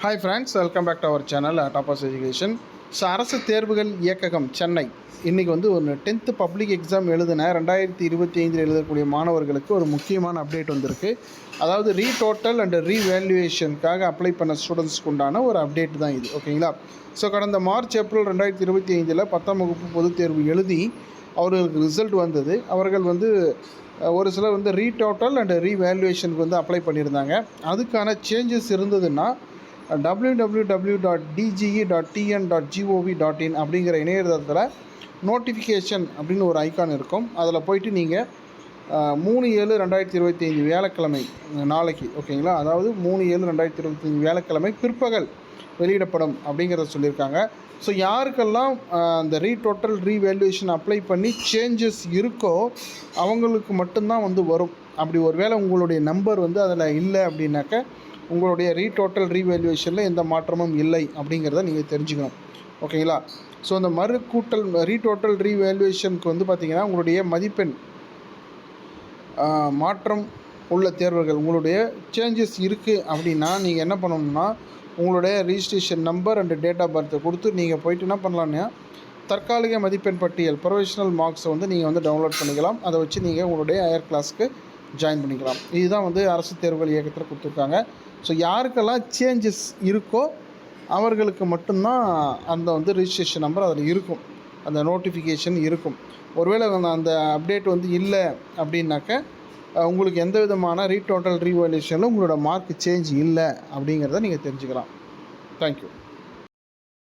Hi friends welcome back to our channel toppers education so அரசு தேர்வுகள் இயக்ககம் சென்னை. இன்றைக்கி வந்து ஒரு டென்த்து பப்ளிக் எக்ஸாம் எழுதின ரெண்டாயிரத்தி இருபத்தி ஐந்தில் எழுதக்கூடிய மாணவர்களுக்கு ஒரு முக்கியமான அப்டேட் வந்திருக்கு. அதாவது ரீ டோட்டல் அண்ட் ரீவேல்யூவேஷனுக்காக அப்ளை பண்ண ஸ்டூடெண்ட்ஸ்க்கு உண்டான ஒரு அப்டேட் தான் இது. ஓகேங்களா ஸோ கடந்த மார்ச் ஏப்ரல் ரெண்டாயிரத்தி இருபத்தி ஐந்தில் பத்தாம் வகுப்பு பொதுத் தேர்வு எழுதி அவர்களுக்கு ரிசல்ட் வந்தது. அவர்கள் வந்து ஒரு சிலர் வந்து ரீ டோட்டல் அண்ட் ரீவேல்யூவேஷனுக்கு வந்து அப்ளை பண்ணியிருந்தாங்க. அதுக்கான சேஞ்சஸ் இருந்ததுன்னா W W W dot DGE dot TN dot GOV dot in அப்படிங்கிற இணையதளத்தில் நோட்டிஃபிகேஷன் அப்படின்னு ஒரு ஐக்கான் இருக்கும். அதில் போயிட்டு நீங்கள் மூணு ஏழு ரெண்டாயிரத்தி இருபத்தி ஐந்து வியாழக்கிழமை நாளைக்கு ஓகேங்களா? அதாவது மூணு ஏழு ரெண்டாயிரத்தி இருபத்தி ஐந்து வியாழக்கிழமை பிற்பகல் வெளியிடப்படும் அப்படிங்கிறத சொல்லியிருக்காங்க. ஸோ யாருக்கெல்லாம் அந்த ரீ டோட்டல் அப்ளை பண்ணி சேஞ்சஸ் இருக்கோ அவங்களுக்கு மட்டும்தான் வந்து வரும். அப்படி ஒருவேளை உங்களுடைய நம்பர் வந்து அதில் இல்லை அப்படின்னாக்க உங்களுடைய ரீடோட்டல் ரீவேல்யூவேஷனில் எந்த மாற்றமும் இல்லை அப்படிங்கிறத நீங்கள் தெரிஞ்சுக்கணும். ஓகேங்களா? ஸோ அந்த மறு கூட்டல் ரீவேல்யூவேஷனுக்கு வந்து பார்த்திங்கன்னா உங்களுடைய மதிப்பெண் மாற்றம் உள்ள தேர்வுகள் உங்களுடைய சேஞ்சஸ் இருக்குது அப்படின்னா நீங்கள் என்ன பண்ணணும்னா உங்களுடைய registration number and date of பர்த்தை கொடுத்து நீங்கள் போயிட்டு என்ன பண்ணலான்னா தற்காலிக மதிப்பெண் பட்டியல் ப்ரொஃபஷனல் மார்க்ஸை வந்து நீங்கள் வந்து டவுன்லோட் பண்ணிக்கலாம். அதை வச்சு நீங்கள் உங்களுடைய ஹையர் கிளாஸ்க்கு ஜாயின் பண்ணிக்கலாம். இதுதான் வந்து அரசு தேர்வுகள் இயக்கத்தில் கொடுத்துருக்காங்க. ஸோ யாருக்கெல்லாம் சேஞ்சஸ் இருக்கோ அவர்களுக்கு மட்டும்தான் அந்த வந்து ரிஜிஸ்ட்ரேஷன் நம்பர் அதில் இருக்கும். அந்த நோட்டிஃபிகேஷன் இருக்கும். ஒருவேளை அந்த- அப்டேட் வந்து இல்லை அப்படின்னாக்க உங்களுக்கு எந்த விதமான ரீடோட்டல் ரீவேல்யூஷனில் உங்களோட மார்க் சேஞ்ச் இல்லை அப்படிங்கிறத நீங்கள் தெரிஞ்சுக்கலாம். தேங்க்யூ